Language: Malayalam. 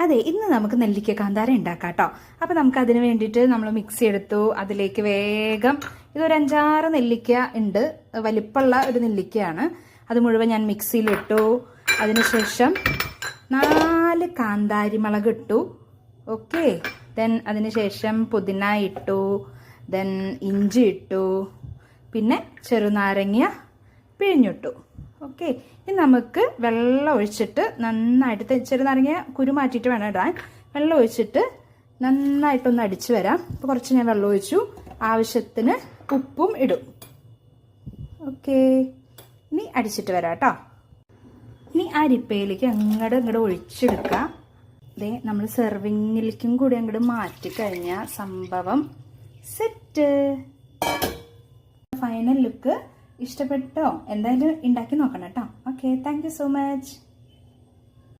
അതെ ഇന്ന് നമുക്ക് നെല്ലിക്ക കാന്താര ഉണ്ടാക്കാം കേട്ടോ അപ്പോൾ നമുക്ക് അതിന് വേണ്ടിയിട്ട് നമ്മൾ മിക്സി എടുത്തു. അതിലേക്ക് വേഗം ഇതൊരു അഞ്ചാറ് നെല്ലിക്ക ഉണ്ട്. വലിപ്പമുള്ള ഒരു നെല്ലിക്കയാണ്. അത് മുഴുവൻ ഞാൻ മിക്സിയിലിട്ടു അതിനുശേഷം നാല് കാന്താരി മുളക് ഇട്ടു. ഓക്കെ ദെൻ അതിനുശേഷം പുതിന ഇട്ടു. ദെൻ ഇഞ്ചി ഇട്ടു. പിന്നെ ചെറുനാരങ്ങ പിഴിഞ്ഞിട്ടു. ഓക്കെ ഇനി നമുക്ക് വെള്ളം ഒഴിച്ചിട്ട് നന്നായിട്ട് തെ- ചെറുനാരങ്ങ കുരു മാറ്റിയിട്ട് വേണം ഇടാൻ. വെള്ളം ഒഴിച്ചിട്ട് നന്നായിട്ടൊന്ന് അടിച്ചു വരാം. അപ്പോൾ കുറച്ച് ഞാൻ വെള്ളം ഒഴിച്ചു. ആവശ്യത്തിന് ഉപ്പും ഇടും. ഓക്കെ ഇനി അടിച്ചിട്ട് വരാം കേട്ടോ ഇനി അരിപ്പയിലേക്ക് അങ്ങോട്ട് ഇങ്ങോട്ട് ഒഴിച്ചെടുക്കുക ദേ നമ്മൾ സെർവിങ്ങിലേക്കും കൂടി അങ്ങോട്ട് മാറ്റി കഴിഞ്ഞാൽ സംഭവം സെറ്റ് ഫൈനൽ ലുക്ക് ഇഷ്ടപ്പെട്ടോ? എന്തായാലും ഉണ്ടാക്കി നോക്കണം കേട്ടോ. Okay thank so much